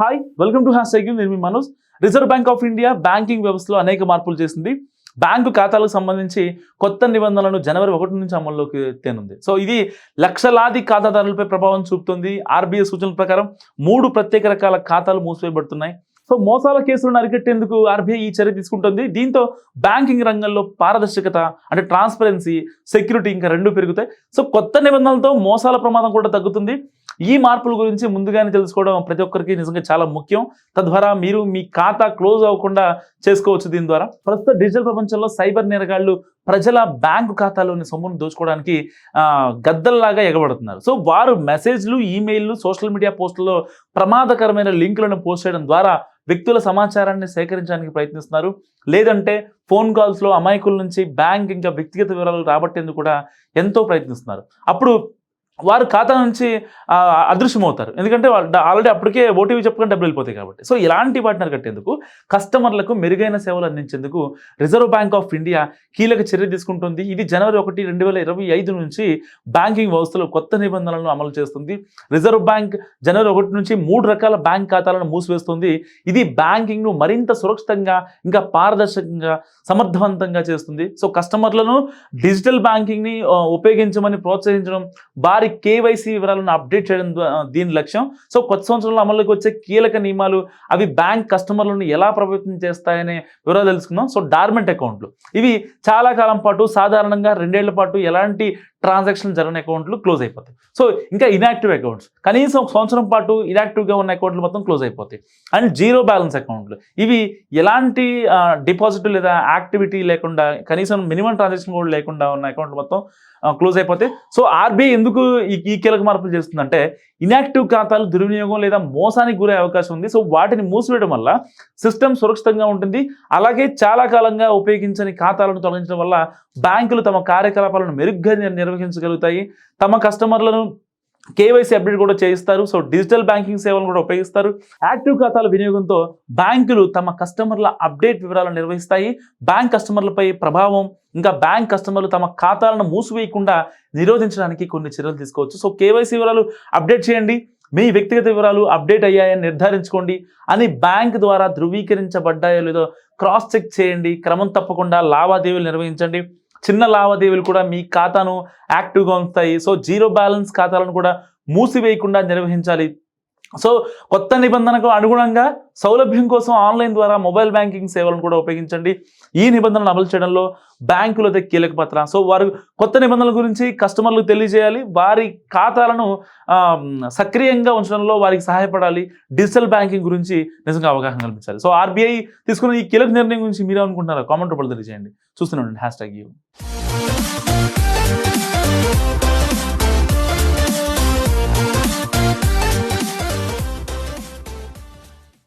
Hi welcome to hash cycle నేను మీ Manoj. Reserve Bank of India banking వ్యవస్థలో అనేక మార్పులు చేసింది. బ్యాంకు ఖాతాలకు సంబంధించి కొత్త నిబంధనలను జనవరి ఒకటి నుంచి అమల్లోకి తేనుంది. సో ఇది లక్షలాది ఖాతాదారులపై ప్రభావం చూపుతుంది. ఆర్బీఐ సూచనల ప్రకారం మూడు ప్రత్యేక రకాల ఖాతాలు మూసివేయబడుతున్నాయి. సో మోసాల కేసులను అరికట్టేందుకు ఆర్బీఐ ఈ చర్య తీసుకుంటుంది. దీంతో బ్యాంకింగ్ రంగంలో పారదర్శకత అంటే ట్రాన్స్పరెన్సీ సెక్యూరిటీ ఇంకా రెండు పెరుగుతాయి. సో కొత్త నిబంధనలతో మోసాల ప్రమాదం కూడా తగ్గుతుంది. ఈ మార్పుల గురించి ముందుగానే తెలుసుకోవడం ప్రతి ఒక్కరికి నిజంగా చాలా ముఖ్యం. తద్వారా మీరు మీ ఖాతా క్లోజ్ అవ్వకుండా చేసుకోవచ్చు దీని ద్వారా. ప్రస్తుత డిజిటల్ ప్రపంచంలో సైబర్ నేరగాళ్ళు ప్రజల బ్యాంకు ఖాతాలోని సొమ్మును దోచుకోవడానికి గద్దల్లాగా ఎగబడుతున్నారు. సో వారు మెసేజ్లు ఈమెయిల్లు సోషల్ మీడియా పోస్టుల్లో ప్రమాదకరమైన లింకులను పోస్ట్ చేయడం ద్వారా వ్యక్తుల సమాచారాన్ని సేకరించడానికి ప్రయత్నిస్తున్నారు. లేదంటే ఫోన్ కాల్స్లో అమాయకుల నుంచి బ్యాంక్ ఇంకా వ్యక్తిగత వివరాలు రాబట్టేందుకు కూడా ఎంతో ప్రయత్నిస్తున్నారు. అప్పుడు వారు ఖాతా నుంచి అదృశ్యమవుతారు. ఎందుకంటే వాళ్ళు ఆల్రెడీ అప్పటికే ఓటీవీ చెప్పుకొని డబ్బులు వెళ్ళిపోతాయి కాబట్టి. సో ఇలాంటి వాటిని అరికట్టేందుకు కస్టమర్లకు మెరుగైన సేవలు అందించేందుకు రిజర్వ్ బ్యాంక్ ఆఫ్ ఇండియా కీలక చర్య తీసుకుంటుంది. ఇది జనవరి ఒకటి రెండు వేల ఇరవై ఐదు నుంచి బ్యాంకింగ్ వ్యవస్థలో కొత్త నిబంధనలను అమలు చేస్తుంది. రిజర్వ్ బ్యాంక్ జనవరి ఒకటి నుంచి మూడు రకాల బ్యాంక్ ఖాతాలను మూసివేస్తుంది. ఇది బ్యాంకింగ్ను మరింత సురక్షితంగా ఇంకా పారదర్శకంగా సమర్థవంతంగా చేస్తుంది. సో కస్టమర్లను డిజిటల్ బ్యాంకింగ్ని ఉపయోగించమని ప్రోత్సహించడం వారి కేవైసీ వివరాలను అప్డేట్ చేయడం దీని లక్ష్యం. సో కొత్త సంవత్సరంలో అమలుకి వచ్చే కీలక నియమాలు అవి బ్యాంక్ కస్టమర్లను ఎలా ప్రభావితం చేస్తాయనే వివరాలు తెలుసుకుందాం. సో డార్మెంట్ అకౌంట్లు. ఇవి చాలా కాలం పాటు సాధారణంగా రెండేళ్ళ పాటు ఎలాంటి ట్రాన్సాక్షన్ జరగని అకౌంట్లు క్లోజ్ అయిపోతాయి. సో ఇంకా ఇనాక్టివ్ అకౌంట్స్. కనీసం సంవత్సరం పాటు ఇనాక్టివ్గా ఉన్న అకౌంట్లు మొత్తం క్లోజ్ అయిపోతాయి. అండ్ జీరో బ్యాలెన్స్ అకౌంట్లు. ఇవి ఎలాంటి డిపాజిట్ లేదా యాక్టివిటీ లేకుండా కనీసం మినిమం ట్రాన్సాక్షన్ కూడా లేకుండా ఉన్న అకౌంట్లు మొత్తం క్లోజ్ అయిపోతాయి. సో ఆర్బీఐ ఎందుకు ఈ కీలక మార్పులు చేస్తుందంటే ఇనాక్టివ్ ఖాతాలు దుర్వినియోగం లేదా మోసానికి గురే అవకాశం ఉంది. సో వాటిని మూసివేయడం వల్ల సిస్టమ్ సురక్షితంగా ఉంటుంది. అలాగే చాలా కాలంగా ఉపయోగించని ఖాతాలను తొలగించడం వల్ల బ్యాంకులు తమ కార్యకలాపాలను మెరుగ్గా నిర్వహించగలుగుతాయి. తమ కస్టమర్లను కేవైసీ అప్డేట్ కూడా చేయిస్తారు. సో డిజిటల్ బ్యాంకింగ్ సేవలను కూడా ఉపయోగిస్తారు. యాక్టివ్ ఖాతాల వినియోగంతో బ్యాంకులు తమ కస్టమర్ల అప్డేట్ వివరాలను నిర్వహిస్తాయి. బ్యాంక్ కస్టమర్లపై ప్రభావం ఇంకా బ్యాంక్ కస్టమర్లు తమ ఖాతాలను మూసివేయకుండా నిరోధించడానికి కొన్ని చర్యలు తీసుకోవచ్చు. సో కేవైసీ వివరాలు అప్డేట్ చేయండి. మీ వ్యక్తిగత వివరాలు అప్డేట్ అయ్యాయని నిర్ధారించుకోండి. అని బ్యాంక్ ద్వారా ధృవీకరించబడ్డాయో లేదో క్రాస్ చెక్ చేయండి. క్రమం తప్పకుండా లావాదేవీలు నిర్వహించండి. చిన్న లావాదేవీలు కూడా మీ ఖాతాను యాక్టివ్గా ఉంచుతాయి. సో జీరో బ్యాలెన్స్ ఖాతాలను కూడా మూసివేయకుండా నిర్వహించాలి. సో కొత్త నిబంధనకు అనుగుణంగా సౌలభ్యం కోసం ఆన్లైన్ ద్వారా మొబైల్ బ్యాంకింగ్ సేవలను కూడా ఉపయోగించండి. ఈ నిబంధనలు అమలు చేయడంలో బ్యాంకులదే కీలక పాత్ర. సో వారు కొత్త నిబంధనల గురించి కస్టమర్లకు తెలియజేయాలి. వారి ఖాతాలను సక్రియంగా ఉంచడంలో వారికి సహాయపడాలి. డిజిటల్ బ్యాంకింగ్ గురించి నిజంగా అవగాహన కల్పించాలి. సో ఆర్బీఐ తీసుకున్న ఈ కీలక నిర్ణయం గురించి మీరు అనుకుంటున్నారా కామెంట్ రూపంలో తెలియజేయండి. చూస్తున్నాండి హ్యాష్ ట్యాగ్ యూ.